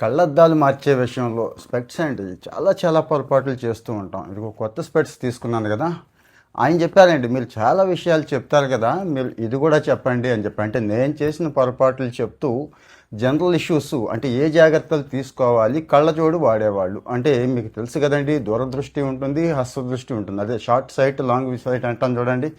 కళ్ళద్దాలు మార్చే విషయంలో స్పెట్స్ అండి చాలా చాలా పొరపాట్లు చేస్తూ ఉంటాం. ఇది ఒక కొత్త స్పెట్స్ తీసుకున్నాను కదా. ఆయన చెప్పారండి మీరు చాలా విషయాలు చెప్తారు కదా మీరు ఇది కూడా చెప్పండి అని చెప్పి. అంటే నేను చేసిన పొరపాట్లు చెప్తూ జనరల్ ఇష్యూస్ అంటే ఏ జాగ్రత్తలు తీసుకోవాలి? కళ్ళజోడు వాడేవాళ్ళు. అంటే మీకు తెలుసు కదండి దూరదృష్టి ఉంటుంది హస్తదృష్టి ఉంటుంది. అదే షార్ట్ సైట్ లాంగ్ సైట్ అంటాం చూడండి.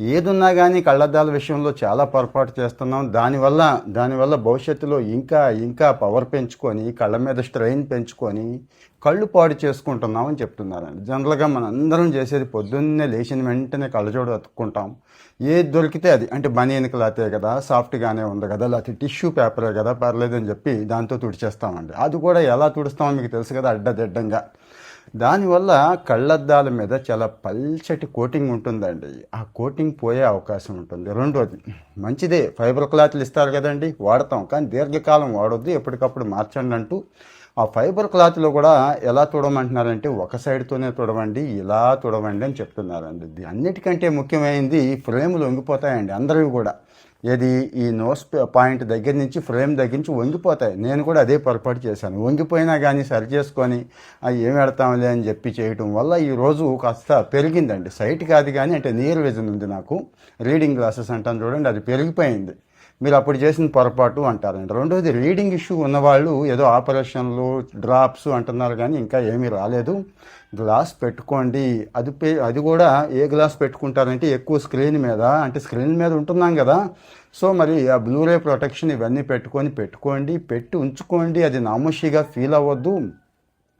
ఏదున్నా కానీ కళ్ళద్దాల విషయంలో చాలా పొరపాటు చేస్తున్నాం. దానివల్ల దానివల్ల భవిష్యత్తులో ఇంకా ఇంకా పవర్ పెంచుకొని కళ్ళ మీద స్ట్రెయిన్ పెంచుకొని కళ్ళు పాడు చేసుకుంటున్నామని చెప్తున్నారండి. జనరల్గా మనందరం చేసేది పొద్దున్నే లేచిన వెంటనే కళ్ళజోడు అతుక్కుంటాం. ఏది దొరికితే అది. అంటే బనీన్ క్లాతే కదా సాఫ్ట్గానే ఉంది కదా లేకపోతే టిష్యూ పేపరే కదా పర్లేదని చెప్పి దాంతో తుడిచేస్తామండి. అది కూడా ఎలా తుడుస్తామో మీకు తెలుసు కదా అడ్డదిడ్డంగా. దానివల్ల కళ్ళద్దాల మీద చాలా పల్చటి కోటింగ్ ఉంటుందండి. ఆ కోటింగ్ పోయే అవకాశం ఉంటుంది. రెండోది మంచిదే. ఫైబర్ క్లాత్లు ఇస్తారు కదండి వాడతాం. కానీ దీర్ఘకాలం వాడొద్దు ఎప్పటికప్పుడు మార్చండి అంటూ ఆ ఫైబర్ క్లాత్లో కూడా ఎలా తుడమంటున్నారంటే ఒక సైడ్తోనే తుడవండి ఇలా తుడవండి అని చెప్తున్నారండి. అన్నిటికంటే ముఖ్యమైనది ఫ్రేములు వంగిపోతాయండి అందరివి కూడా. ఏది ఈ నోస్ పాయింట్ దగ్గర నుంచి ఫ్రేమ్ దగ్గర నుంచి వంగిపోతాయి. నేను కూడా అదే పొరపాటు చేశాను. వంగిపోయినా కానీ సరి చేసుకొని ఏం పెడతాంలే అని చెప్పి చేయటం వల్ల ఈ రోజు కాస్త పెరిగిందండి. సైట్ కాదు కానీ అంటే నియర్ విజన్ ఉంది నాకు. రీడింగ్ గ్లాసెస్ అంటాను చూడండి అది పెరిగిపోయింది. మీరు అప్పుడు చేసిన పొరపాటు అంటారండి రెండోది రీడింగ్ ఇష్యూ ఉన్నవాళ్ళు ఏదో ఆపరేషన్లు డ్రాప్స్ అంటున్నారు కానీ ఇంకా ఏమీ రాలేదు. గ్లాస్ పెట్టుకోండి. అది పే అది కూడా ఏ గ్లాస్ పెట్టుకుంటారంటే ఎక్కువ స్క్రీన్ మీద అంటే స్క్రీన్ మీద ఉంటున్నాం కదా. సో మరి ఆ బ్లూరే ప్రొటెక్షన్ ఇవన్నీ పెట్టుకొని పెట్టుకోండి. పెట్టి ఉంచుకోండి. అది నామోషిగా ఫీల్ అవ్వద్దు.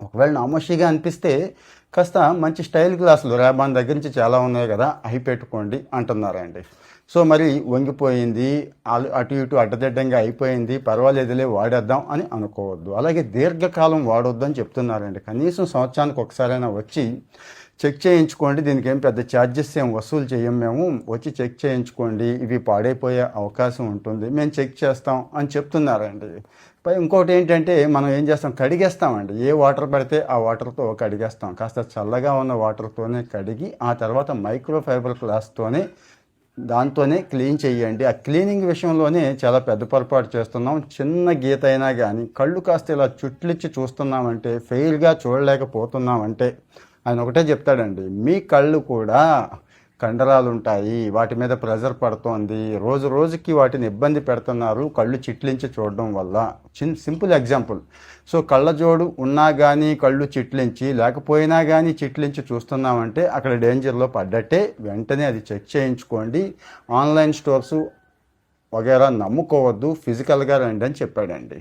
ఒకవేళ నామోషిగా అనిపిస్తే కాస్త మంచి స్టైల్ గ్లాసులు మన దగ్గర నుంచి చాలా ఉన్నాయి కదా అవి పెట్టుకోండి అంటున్నారండి. సో మరి వంగిపోయింది అటు ఇటు అడ్డదిడ్డంగా అయిపోయింది పర్వాలేదులే వాడేద్దాం అని అనుకోవద్దు. అలాగే దీర్ఘకాలం వాడొద్దు అని చెప్తున్నారండి. కనీసం సంవత్సరానికి ఒకసారైనా వచ్చి చెక్ చేయించుకోండి. దీనికి ఏం పెద్ద ఛార్జెస్ ఏం వసూలు చేయం మేము. వచ్చి చెక్ చేయించుకోండి. ఇవి పాడైపోయే అవకాశం ఉంటుంది. మేము చెక్ చేస్తాం అని చెప్తున్నారండి. పై ఇంకోటి ఏంటంటే మనం ఏం చేస్తాం? కడిగేస్తామండి. ఏ వాటర్ పడితే ఆ వాటర్తో కడిగేస్తాం. కాస్త చల్లగా ఉన్న వాటర్తోనే కడిగి ఆ తర్వాత మైక్రో ఫైబర్ క్లాస్తోనే దాంతోనే క్లీన్ చేయండి. ఆ క్లీనింగ్ విషయంలోనే చాలా పెద్ద పొరపాటు చేస్తున్నాం. చిన్న గీత అయినా కానీ కళ్ళు కాస్త ఇలా చుట్లిచ్చి చూస్తున్నామంటే ఫెయిల్గా చూడలేకపోతున్నామంటే ఆయన ఒకటే చెప్తాడండి మీ కళ్ళు కూడా కండరాలు ఉంటాయి వాటి మీద ప్రెజర్ పడుతోంది రోజు రోజుకి వాటిని ఇబ్బంది పెడుతున్నారు కళ్ళు చిట్లించి చూడడం వల్ల. చిన్ సింపుల్ ఎగ్జాంపుల్. సో కళ్ళజోడు ఉన్నా కానీ కళ్ళు చిట్లించి లేకపోయినా కానీ చిట్లించి చూస్తున్నామంటే అక్కడ డేంజర్లో పడ్డట్టే వెంటనే అది చెక్ చేయించుకోండి. ఆన్లైన్ స్టోర్సు వగేరా నమ్ముకోవద్దు ఫిజికల్గా రండి అని చెప్పాడండి.